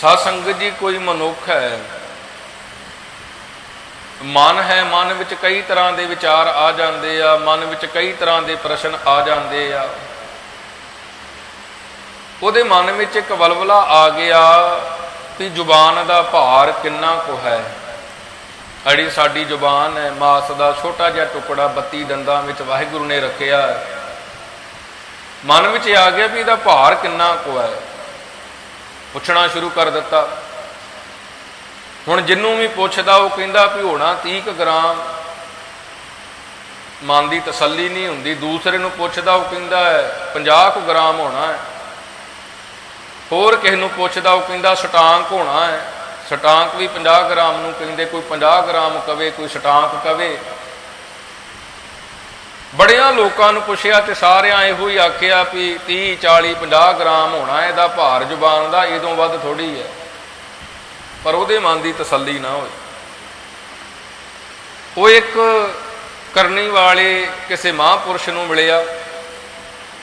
ਸਾਧ ਸੰਗਤ ਜੀ ਕੋਈ ਮਨੁੱਖ ਹੈ, ਮਨ ਹੈ, ਮਨ ਵਿੱਚ ਕਈ ਤਰ੍ਹਾਂ ਦੇ ਵਿਚਾਰ ਆ ਜਾਂਦੇ ਆ, ਮਨ ਵਿੱਚ ਕਈ ਤਰ੍ਹਾਂ ਦੇ ਪ੍ਰਸ਼ਨ ਆ ਜਾਂਦੇ ਆ। ਉਹਦੇ ਮਨ ਵਿੱਚ ਇੱਕ ਵਲਵਲਾ ਆ ਗਿਆ ਵੀ ਜ਼ੁਬਾਨ ਦਾ ਭਾਰ ਕਿੰਨਾ ਕੁ ਹੈ। ਅੜੀ ਸਾਡੀ ਜ਼ੁਬਾਨ ਹੈ, ਮਾਸ ਦਾ ਛੋਟਾ ਜਿਹਾ ਟੁਕੜਾ 32 ਦੰਦਾਂ ਵਿੱਚ ਵਾਹਿਗੁਰੂ ਨੇ ਰੱਖਿਆ। ਮਨ ਵਿੱਚ ਆ ਗਿਆ ਵੀ ਇਹਦਾ ਭਾਰ ਕਿੰਨਾ ਕੁ ਹੈ। ਪੁੱਛਣਾ ਸ਼ੁਰੂ ਕਰ ਦਿੱਤਾ। ਹੁਣ ਜਿੰਨੂੰ ਵੀ ਪੁੱਛਦਾ, ਉਹ ਕਹਿੰਦਾ ਵੀ ਹੋਣਾ 30 ਕੁ ਗ੍ਰਾਮ। ਮਨ ਦੀ ਤਸੱਲੀ ਨਹੀਂ ਹੁੰਦੀ। ਦੂਸਰੇ ਨੂੰ ਪੁੱਛਦਾ, ਉਹ ਕਹਿੰਦਾ ਹੈ 50 ਕੁ ਗ੍ਰਾਮ ਹੋਣਾ ਹੈ। ਹੋਰ ਕਿਸੇ ਨੂੰ ਪੁੱਛਦਾ, ਉਹ ਕਹਿੰਦਾ ਸਟਾਂਕ ਹੋਣਾ ਹੈ। ਸਟਾਂਕ ਵੀ 50 ਗ੍ਰਾਮ ਨੂੰ ਕਹਿੰਦੇ, ਕੋਈ 50 ਗ੍ਰਾਮ ਕਵੇ, ਕੋਈ ਸਟਾਂਕ ਕਵੇ। ਬੜਿਆਂ ਲੋਕਾਂ ਨੂੰ ਪੁੱਛਿਆ ਤੇ ਸਾਰਿਆਂ ਇਹੋ ਹੀ ਆਖਿਆ ਵੀ 30 40 50 ਗ੍ਰਾਮ ਹੋਣਾ, ਇਹਦਾ ਭਾਰ ਜ਼ੁਬਾਨ ਦਾ ਇਦੋਂ ਵੱਧ ਥੋੜੀ ਹੈ। ਪਰ ਉਹਦੇ ਮਨ ਦੀ ਤਸੱਲੀ ਨਾ ਹੋਈ ਉਹ ਇੱਕ ਕਰਨੀ ਵਾਲੇ ਕਿਸੇ ਮਹਾਂਪੁਰਸ਼ ਨੂੰ ਮਿਲਿਆ।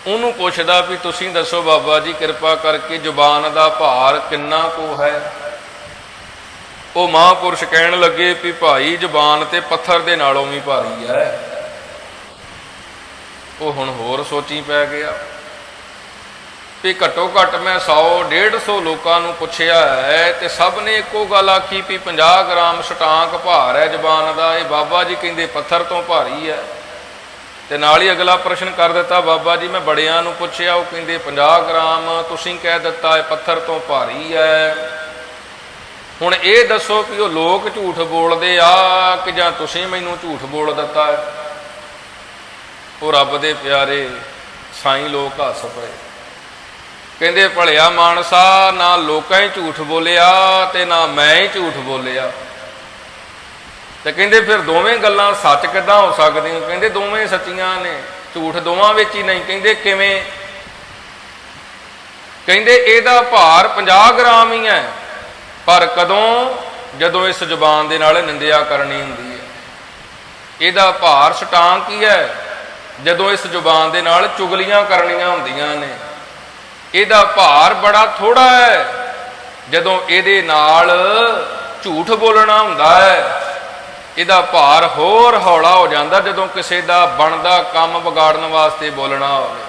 ਉਹਨੂੰ ਪੁੱਛਦਾ ਵੀ ਤੁਸੀਂ ਦੱਸੋ ਬਾਬਾ ਜੀ, ਕਿਰਪਾ ਕਰਕੇ ਜ਼ੁਬਾਨ ਦਾ ਭਾਰ ਕਿੰਨਾ ਕੁ ਹੈ? ਉਹ ਮਹਾਂਪੁਰਸ਼ ਕਹਿਣ ਲੱਗੇ ਵੀ ਭਾਈ, ਜ਼ੁਬਾਨ ਤੇ ਪੱਥਰ ਦੇ ਨਾਲੋਂ ਵੀ ਭਾਰੀ ਹੈ। ਉਹ ਹੁਣ ਹੋਰ ਸੋਚੀ ਪੈ ਗਿਆ ਵੀ ਘੱਟੋ ਘੱਟ ਮੈਂ 100 150 ਲੋਕਾਂ ਨੂੰ ਪੁੱਛਿਆ ਹੈ ਤੇ ਸਭ ਨੇ ਇੱਕੋ ਗੱਲ ਆਖੀ ਵੀ 50 ਗ੍ਰਾਮ ਸਟਾਂਕ ਭਾਰ ਹੈ ਜ਼ਬਾਨ ਦਾ। ਇਹ ਬਾਬਾ ਜੀ ਕਹਿੰਦੇ ਪੱਥਰ ਤੋਂ ਭਾਰੀ ਹੈ। ਤੇ ਨਾਲ ਹੀ ਅਗਲਾ ਪ੍ਰਸ਼ਨ ਕਰ ਦਿੱਤਾ, ਬਾਬਾ ਜੀ ਮੈਂ ਬੜਿਆਂ ਨੂੰ ਪੁੱਛਿਆ, ਉਹ ਕਹਿੰਦੇ 50 ਗ੍ਰਾਮ ਤੁਸੀਂ ਕਹਿ ਦਿੱਤਾ ਇਹ ਪੱਥਰ ਤੋਂ ਭਾਰੀ ਹੈ। ਹੁਣ ਇਹ ਦੱਸੋ ਕਿ ਉਹ ਲੋਕ ਝੂਠ ਬੋਲਦੇ ਆ ਕਿ ਜਾਂ ਤੁਸੀਂ ਮੈਨੂੰ ਝੂਠ ਬੋਲ ਦਿੱਤਾ ਹੈ? ਉਹ ਰੱਬ ਦੇ ਪਿਆਰੇ ਸਾਈਂ ਲੋਕ ਹੱਸ ਪਏ। ਕਹਿੰਦੇ, ਭਲਿਆ ਮਾਨਸਾ, ਨਾ ਲੋਕਾਂ ਹੀ ਝੂਠ ਬੋਲਿਆ ਤੇ ਨਾ ਮੈਂ ਹੀ ਝੂਠ ਬੋਲਿਆ। ਤੇ ਕਹਿੰਦੇ, ਫਿਰ ਦੋਵੇਂ ਗੱਲਾਂ ਸੱਚ ਕਿੱਦਾਂ ਹੋ ਸਕਦੀਆਂ? ਕਹਿੰਦੇ, ਦੋਵੇਂ ਸੱਚੀਆਂ ਨੇ, ਝੂਠ ਦੋਵਾਂ ਵਿੱਚ ਹੀ ਨਹੀਂ। ਕਹਿੰਦੇ, ਕਿਵੇਂ? ਕਹਿੰਦੇ, ਇਹਦਾ ਭਾਰ 50 ਗ੍ਰਾਮ ਹੀ ਹੈ, ਪਰ ਕਦੋਂ? ਜਦੋਂ ਇਸ ਜ਼ੁਬਾਨ ਦੇ ਨਾਲ ਨਿੰਦਿਆ ਕਰਨੀ ਹੁੰਦੀ ਹੈ। ਇਹਦਾ ਭਾਰ ਸਟਾਂਕ ਹੀ ਹੈ ਜਦੋਂ ਇਸ ਜ਼ੁਬਾਨ ਦੇ ਨਾਲ ਚੁਗਲੀਆਂ ਕਰਨੀਆਂ ਹੁੰਦੀਆਂ ਨੇ। ਇਹਦਾ ਭਾਰ ਬੜਾ ਥੋੜਾ ਹੈ। ਜਦੋਂ ਇਹਦੇ ਨਾਲ ਝੂਠ ਬੋਲਣਾ ਹੁੰਦਾ ਹੈ, ਇਹਦਾ ਭਾਰ ਹੋਰ ਹੌਲਾ ਹੋ ਜਾਂਦਾ ਜਦੋਂ ਕਿਸੇ ਦਾ ਬਣਦਾ ਕੰਮ ਵਿਗਾੜਨ ਵਾਸਤੇ ਬੋਲਣਾ ਹੋਵੇ।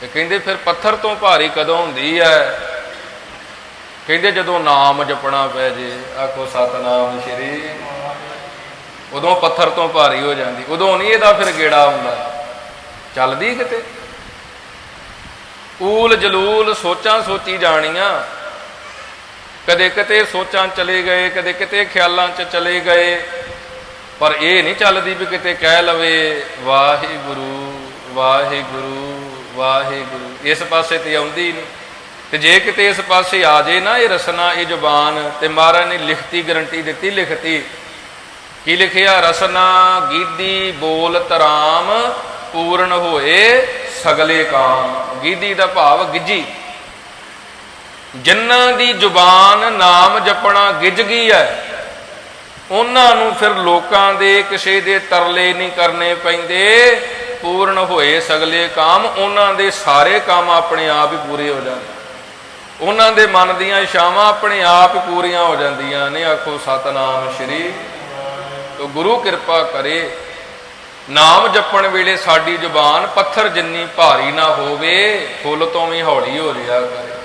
ਤੇ ਕਹਿੰਦੇ ਫਿਰ ਪੱਥਰ ਤੋਂ ਭਾਰੀ ਕਦੋਂ ਹੁੰਦੀ ਹੈ? ਕਹਿੰਦੇ ਜਦੋਂ ਨਾਮ ਜਪਣਾ ਪੈ ਜੇ, ਆਖੋ ਸਤਨਾਮ ਸ਼੍ਰੀ ਉਦੋਂ ਪੱਥਰ ਤੋਂ ਭਾਰੀ ਹੋ ਜਾਂਦੀ, ਉਦੋਂ ਨਹੀਂ ਇਹਦਾ ਫਿਰ ਗੇੜਾ ਹੁੰਦਾ ਚੱਲਦੀ ਕਿਤੇ? ਊਲ ਜਲੂਲ ਸੋਚਾਂ ਸੋਚੀ ਜਾਣੀਆਂ। ਕਦੇ ਕਿਤੇ ਸੋਚਾਂ ਚਲੇ ਗਏ, ਕਦੇ ਕਿਤੇ ਖਿਆਲਾਂ 'ਚ ਚਲੇ ਗਏ। ਪਰ ਇਹ ਨਹੀਂ ਚੱਲਦੀ ਵੀ ਕਿਤੇ ਕਹਿ ਲਵੇ, ਵਾਹਿਗੁਰੂ ਵਾਹਿਗੁਰੂ ਵਾਹਿਗੁਰੂ। ਇਸ ਪਾਸੇ ਤੇ ਆਉਂਦੀ ਨਹੀਂ ਤੇ ਜੇ ਕਿਤੇ ਇਸ ਪਾਸੇ ਆ ਜੇ ਨਾ ਇਹ ਰਸਨਾ, ਇਹ ਜ਼ੁਬਾਨ ਤੇ ਮਹਾਰਾਜ ਨੇ ਲਿਖਤੀ, ਗਰੰਟੀ ਦਿੱਤੀ, ਲਿਖਤੀ। ਕੀ ਲਿਖਿਆ? ਰਸਨਾ ਗੀਦੀ ਬੋਲ ਤਰਾਮ, ਪੂਰਨ ਹੋਏ ਸਗਲੇ ਕਾਮ। ਗੀਦੀ ਦਾ ਭਾਵ ਗਿੱਜੀ। ਜਿਨ੍ਹਾਂ ਦੀ ਜ਼ੁਬਾਨ ਨਾਮ ਜਪਣਾ ਗਿੱਜ ਗਈ ਹੈ ਉਹਨਾਂ ਨੂੰ ਫਿਰ ਲੋਕਾਂ ਦੇ ਕਿਸੇ ਦੇ ਤਰਲੇ ਨਹੀਂ ਕਰਨੇ ਪੈਂਦੇ। ਪੂਰਨ ਹੋਏ ਸਗਲੇ ਕਾਮ, ਉਹਨਾਂ ਦੇ ਸਾਰੇ ਕੰਮ ਆਪਣੇ ਆਪ ਹੀ ਪੂਰੇ ਹੋ ਜਾਂਦੇ। ਉਹਨਾਂ ਦੇ ਮਨ ਦੀਆਂ ਇਸ਼ਾਵਾਂ ਆਪਣੇ ਆਪ ਹੀ ਪੂਰੀਆਂ ਹੋ ਜਾਂਦੀਆਂ ਨੇ। ਆਖੋ, ਸਤਨਾਮ ਸ਼੍ਰੀ ਤੋ ਗੁਰੂ ਕਿਰਪਾ ਕਰੇ, ਨਾਮ ਜਪਣ ਵੇਲੇ ਸਾਡੀ ਜ਼ੁਬਾਨ ਪੱਥਰ ਜਿੰਨੀ ਭਾਰੀ ਨਾ ਹੋਵੇ, ਫੁੱਲ ਤੋਂ ਵੀ ਹੌਲੀ ਹੋ ਰਿਹਾ ਕਰੇ।